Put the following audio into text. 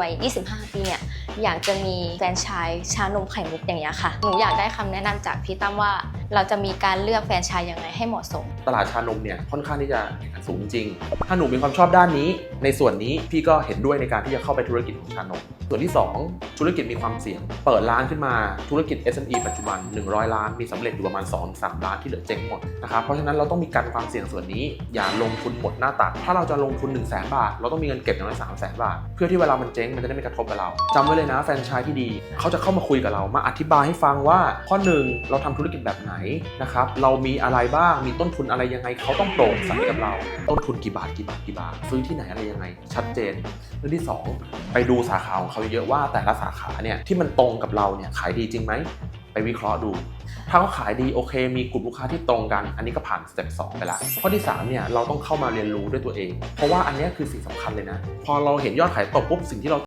วัย 25 ปีเนี่ยอยากจะมีแฟรนไชส์ชานมไข่มุกอย่างเงี้ยค่ะ หนูอยากได้คำแนะนำจากพี่ตั้มว่าเราจะมีการเลือกแฟรนไชส์ยังไงให้เหมาะสม ตลาดชานมเนี่ยค่อนข้างที่จะแข่งขันสูงจริง ถ้าหนูมีความชอบด้านนี้ ในส่วนนี้พี่ก็เห็นด้วยในการที่จะเข้าไปธุรกิจของชานม ส่วนที่ 2 ธุรกิจมีความเสี่ยง เปิดร้านขึ้นมาธุรกิจ SME ปัจจุบัน 100 ล้าน มีสำเร็จอยู่ประมาณ 2-3 ล้านที่เหลือเจ๊งหมดนะครับเพราะฉะนั้นเราต้องมีการความเสี่ยงส่วนนี้ อย่าลงทุนหมดหน้าตักถ้าเราจะลงทุน 1 0 0 0 0แบาท เราต้องมีเงินเก็บอย่างน้อย3 0 0 0 0 0บาท เพื่อที่เวลามันเจ๊งมันจะได้ไม่กระทบกับเราจำไว้เลยนะแฟรนไชส์ที่ดี เขาจะเข้ามาคุยกับเรามาอธิบายให้ฟังว่าข้อหนึ่งเราทำธุรกิจแบบไหนนะครับเรามีอะไรบ้างมีต้นทุนอะไรยังไงเขาต้องโปร่งใสกับเรา ต้นทุนกี่บาทกี่บาทกี่บาท ซื้อที่ไหนอะไรยังไง ชัดเจนเรื่องที่สองไปดูสาขาของเขาเยอะๆว่าแต่ละสาขาเนี่ยที่มันตรงกับเราเนี่ยขายดีจริงไหมไปวิเคราะห์ดู ถ้าเขาขายดีโอเค มีกลุ่มลูกค้าที่ตรงกัน อันนี้ก็ผ่านสเต็ป2ไปล้วข้อที่3เนี่ยเราต้องเข้ามาเรียนรู้ด้วยตัวเอง เพราะว่าอันนี้คือสิ่งสำคัญเลยนะ พอเราเห็นยอดขายตกปุ๊บสิ่งที่เรา